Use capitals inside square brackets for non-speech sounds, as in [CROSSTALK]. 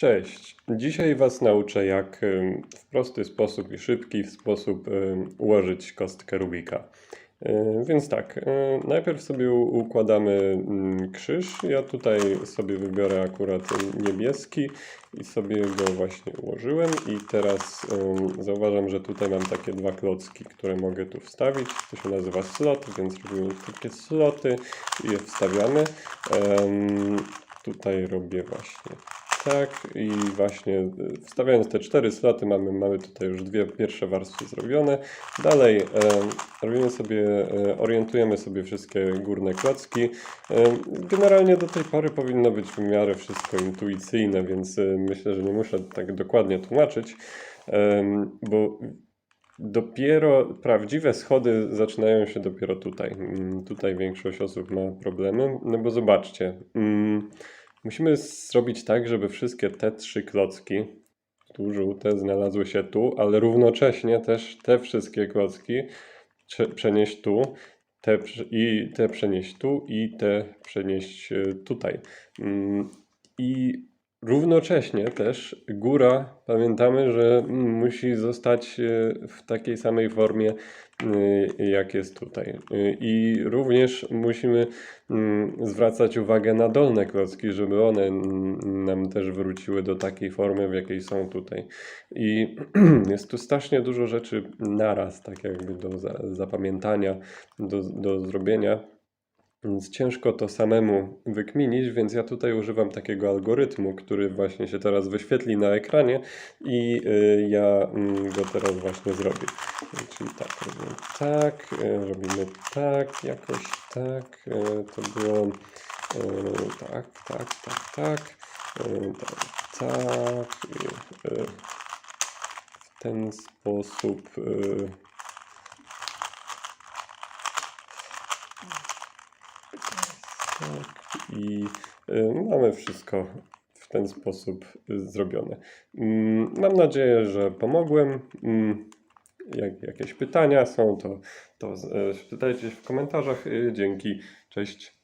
Cześć. Dzisiaj Was nauczę, jak w prosty sposób i szybki sposób ułożyć kostkę Rubika. Yy, Więc tak, yy, najpierw sobie układamy mm, krzyż. Ja tutaj sobie wybiorę akurat niebieski i sobie go właśnie ułożyłem. I teraz zauważam, że tutaj mam takie dwa klocki, które mogę tu wstawić. To się nazywa slot, więc robimy takie sloty i je wstawiamy. Tutaj robię właśnie tak i właśnie y, wstawiając te cztery sloty mamy, mamy tutaj już dwie pierwsze warstwy zrobione. Dalej e, robimy sobie, e, orientujemy sobie wszystkie górne klocki. E, generalnie do tej pory powinno być w miarę wszystko intuicyjne, więc e, myślę, że nie muszę tak dokładnie tłumaczyć, em, bo Dopiero prawdziwe schody zaczynają się dopiero tutaj. Mm, Tutaj większość osób ma problemy, no bo zobaczcie. Musimy zrobić tak, żeby wszystkie te trzy klocki, tu żółte, znalazły się tu, ale równocześnie też te wszystkie klocki prze- przenieść tu, te i te przenieść tu i te przenieść e, tutaj. Mm, I równocześnie też góra, pamiętamy, że musi zostać e, w takiej samej formie, e, jak jest tutaj. E, I również musimy mm, zwracać uwagę na dolne klocki, żeby one mm, nam też wróciły do takiej formy, w jakiej są tutaj. I [CLEARS THROAT] jest tu strasznie dużo rzeczy naraz, tak jakby do za- zapamiętania, do, do zrobienia. Więc ciężko to samemu wykminić, więc ja tutaj używam takiego algorytmu, który właśnie się teraz wyświetli na ekranie i y, ja mm, go teraz właśnie zrobię. Czyli tak, robimy tak, y, robimy tak, jakoś tak, y, to było tak, tak, tak, tak, tak, tak, w ten sposób. Y, Tak, i y, mamy wszystko w ten sposób y, zrobione. Mm, Mam nadzieję, że pomogłem. Mm, Jak jakieś pytania są, to, to y, pytajcie się w komentarzach. Y, Dzięki, cześć.